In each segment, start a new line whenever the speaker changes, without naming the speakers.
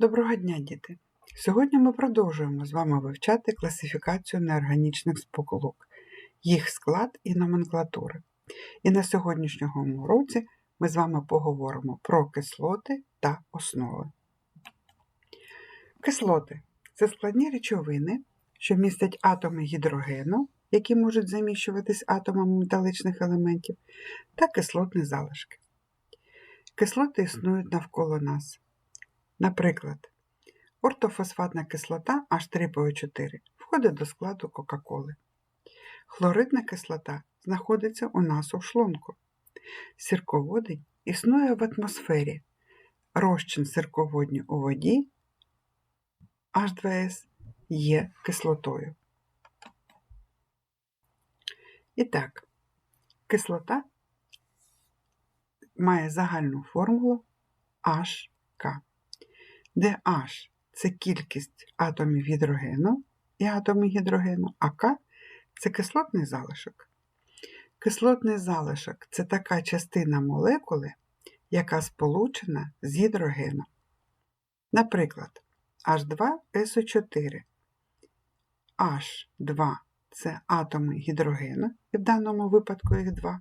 Доброго дня, діти! Сьогодні ми продовжуємо з вами вивчати класифікацію неорганічних сполук, їх склад і номенклатури. І на сьогоднішньому уроці ми з вами поговоримо про кислоти та основи. Кислоти це складні речовини, що містять атоми гідрогену, які можуть заміщуватись атомами металичних елементів, та кислотні залишки. Кислоти існують навколо нас. Наприклад, ортофосфатна кислота H3PO4 входить до складу Кока-Коли. Хлоридна кислота знаходиться у нас у шлунку. Сірководень існує в атмосфері. Розчин сірководню у воді H2S є кислотою. І так, кислота має загальну формулу HK де H це кількість атомів гідрогену і атоми гідрогену, а К це кислотний залишок. Кислотний залишок це така частина молекули, яка сполучена з гідрогеном. Наприклад, H2SO4. H2 це атоми гідрогену, і в даному випадку їх два.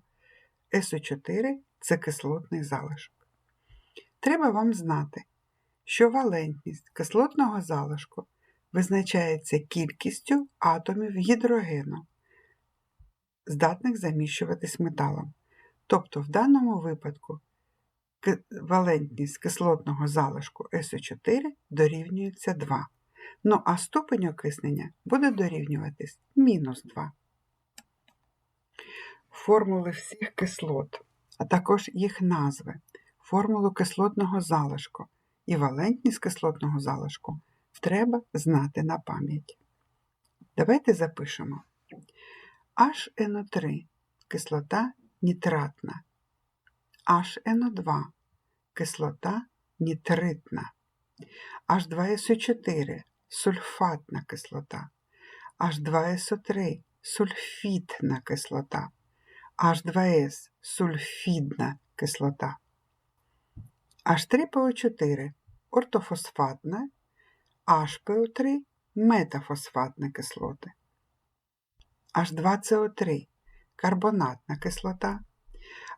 SO4 це кислотний залишок. Треба вам знати, що валентність кислотного залишку визначається кількістю атомів гідрогену, здатних заміщуватись металом. Тобто, в даному випадку валентність кислотного залишку СО4 дорівнюється 2. Ну а ступень окиснення буде дорівнюватись мінус 2. Формули всіх кислот, а також їх назви, формулу кислотного залишку і валентність кислотного залишку. Треба знати на пам'ять. Давайте запишемо. HNO3 кислота нітратна, HNO2 кислота нітритна, H2SO4 сульфатна кислота, H2SO3 сульфітна кислота, H2S сульфідна кислота. H3PO4 ортофосфатна, HPO3 метафосфатна кислоти. H2CO3 карбонатна кислота,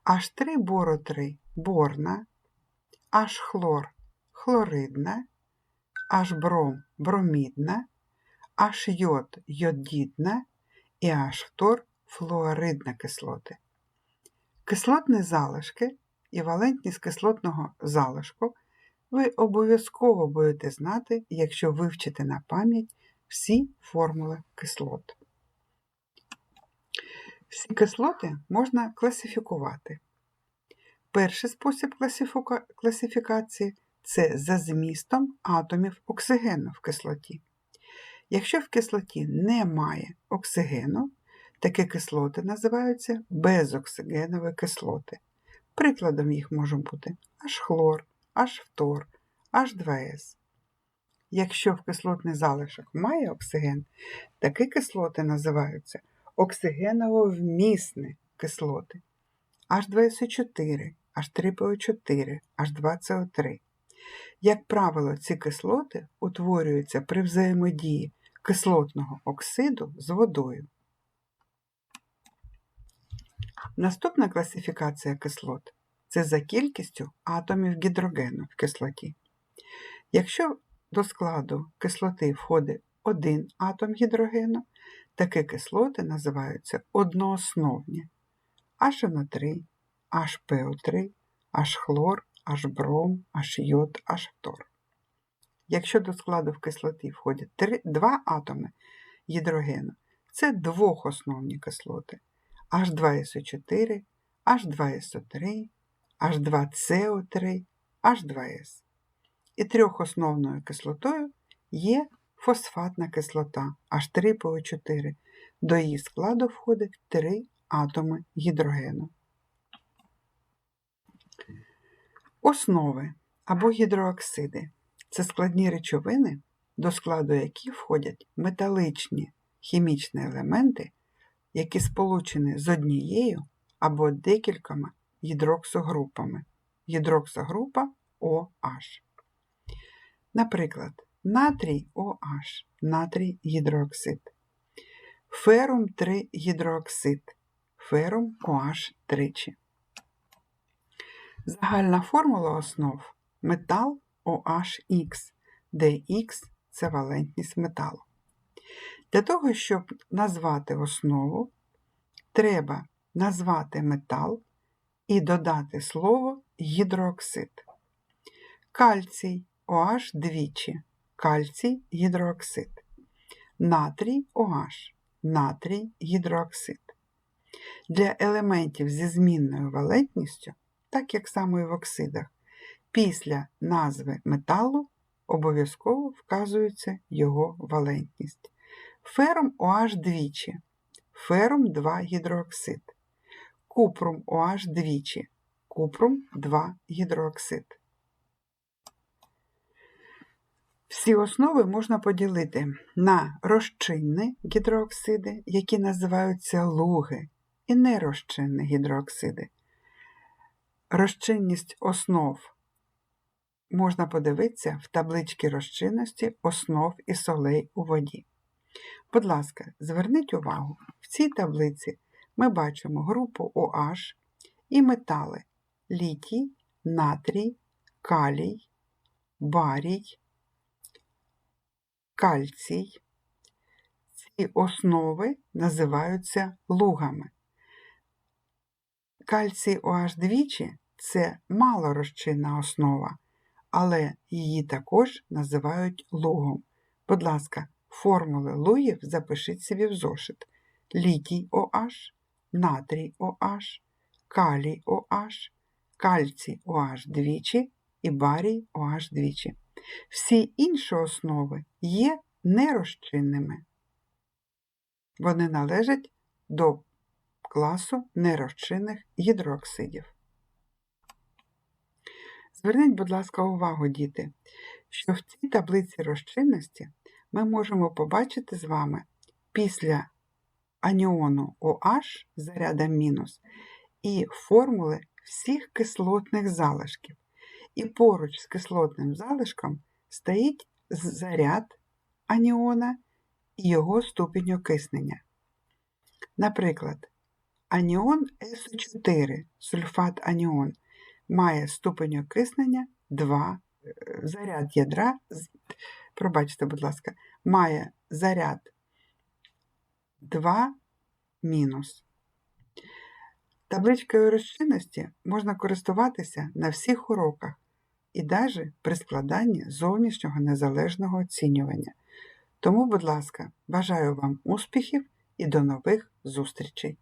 H3 боро3 борна, H-хлор хлоридна, H-бром бромідна, H-йод йодідна і H-фтор флуоридна кислоти. Кислотні залишки і валентність кислотного залишку ви обов'язково будете знати, якщо вивчите на пам'ять всі формули кислот. Всі кислоти можна класифікувати. Перший спосіб класифікації це за змістом атомів оксигену в кислоті. Якщо в кислоті немає оксигену, такі кислоти називаються безоксигенові кислоти. Прикладом їх може бути аж хлор, H2, H2S. Якщо в кислотний залишок має оксиген, такі кислоти називаються оксигеново-вмісні кислоти H2SO4, H3PO4, H2CO3. Як правило, ці кислоти утворюються при взаємодії кислотного оксиду з водою. Наступна класифікація кислот це за кількістю атомів гідрогену в кислоті. Якщо до складу кислоти входить один атом гідрогену, такі кислоти називаються одноосновні HNO3, HPO3, H-хлор, H-бром, H-йод, H-фтор. Якщо до складу в кислоті входять 3, два атоми гідрогену, це двохосновні кислоти. H2SO4, H2SO3, H2CO3, H2S. І трьохосновною кислотою є фосфатна кислота H3PO4. До її складу входить три атоми гідрогену. Основи або гідрооксиди це складні речовини, до складу яких входять металичні хімічні елементи які сполучені з однією або декількома гідроксогрупами. Гідроксогрупа OH. Наприклад, натрій OH, натрій гідрооксид, ферум 3 гідрооксид, ферум OH тричі. Загальна формула основ метал OHX, де X – це валентність металу. Для того, щоб назвати основу, треба назвати метал і додати слово гідрооксид. Кальцій OH двічі, кальцій гідрооксид. Натрій OH, натрій гідрооксид. Для елементів зі змінною валентністю, так як само і в оксидах, після назви металу обов'язково вказується його валентність. Ферум OH двічі, ферум 2 гідрооксид, купрум OH двічі, купрум 2 гідрооксид. Всі основи можна поділити на розчинні гідрооксиди, які називаються луги, і нерозчинні гідрооксиди. Розчинність основ можна подивитися в табличці розчинності основ і солей у воді. Будь ласка, зверніть увагу, в цій таблиці ми бачимо групу OH і метали літій, натрій, калій, барій, кальцій. Ці основи називаються лугами. Кальцій OH двічі це малорозчинна основа, але її також називають лугом. Будь ласка, формули лугів запишіть собі в зошит. Літій OH, натрій OH, калій OH, кальцій OH двічі і барій OH двічі. Всі інші основи є нерозчинними. Вони належать до класу нерозчинних гідрооксидів. Зверніть, будь ласка, увагу, діти, що в цій таблиці розчинності ми можемо побачити з вами після аніону OH зарядом мінус і формули всіх кислотних залишків. І поруч з кислотним залишком стоїть заряд аніона і його ступінь окиснення. Наприклад, аніон СО4, сульфат аніон, має ступень окиснення 2, заряд ядра, пробачте, будь ласка, має заряд 2 мінус. Табличкою розчинності можна користуватися на всіх уроках і навіть при складанні зовнішнього незалежного оцінювання. Тому, будь ласка, бажаю вам успіхів і до нових зустрічей!